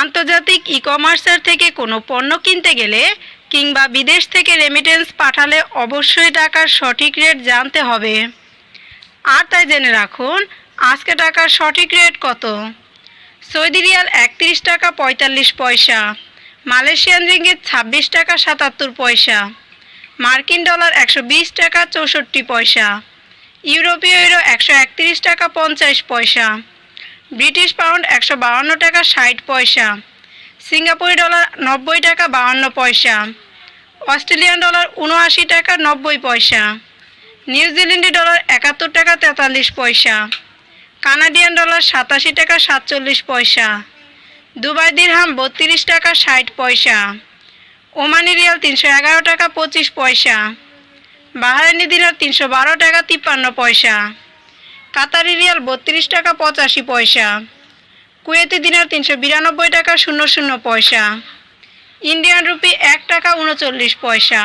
আন্তর্জাতিক ই কমার্সের থেকে কোনো পণ্য কিনতে গেলে কিংবা বিদেশ থেকে রেমিটেন্স পাঠালে অবশ্যই টাকার সঠিক রেট জানতে হবে। আর তাই জেনে রাখুন, আজকে টাকার সঠিক রেট কত? সৌদি রিয়াল একত্রিশ টাকা পঁয়তাল্লিশ পয়সা, মালয়েশিয়ান রিঙ্গিত ছাব্বিশ টাকা সাতাত্তর পয়সা, মার্কিন ডলার একশো বিশ টাকা চৌষট্টি পয়সা, ইউরোপীয় ইউরো একশো একত্রিশ টাকা পঞ্চাশ পয়সা ব্রিটিশ পাউন্ড একশো বাউান্ন টাকা ষাট পয়সা। সিঙ্গাপুরি ডলার নব্বই টাকা বাউান্ন পয়সা। অস্ট্রেলিয়ান ডলার উনআশি টাকা নব্বই পয়সা। নিউজিল্যান্ডি ডলার একাত্তর টাকা তেতাল্লিশ পয়সা। কানাডিয়ান ডলার সাতাশি টাকা সাতচল্লিশ পয়সা। দুবাই দিরহাম বত্রিশ টাকা ষাট পয়সা। ওমানি রিয়াল তিনশো এগারো টাকা পঁচিশ পয়সা। বাহারানি দিনার তিনশো বারো টাকা তিপ্পান্ন পয়সা। কাতারি রিয়াল বত্রিশ টাকা পঁচাশি পয়সা। কুয়েতি দিনার তিনশো বিরানব্বই টাকা শূন্য শূন্য পয়সা। ইন্ডিয়ান রুপি এক টাকা উনচল্লিশ পয়সা।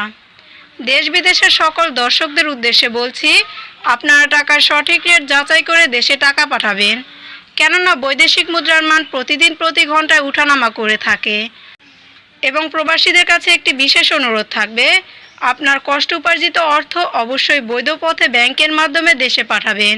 দেশ বিদেশের সকল দর্শকদের উদ্দেশ্যে বলছি, আপনারা টাকার সঠিক রেট যাচাই করে দেশে টাকা পাঠাবেন। কেননা বৈদেশিক মুদ্রার মান প্রতিদিন প্রতি ঘন্টায় উঠানামা করে থাকে। এবং প্রবাসীদের কাছে একটি বিশেষ অনুরোধ থাকবে, আপনার কষ্ট উপার্জিত অর্থ অবশ্যই বৈধ পথে ব্যাংকের মাধ্যমে দেশে পাঠাবেন।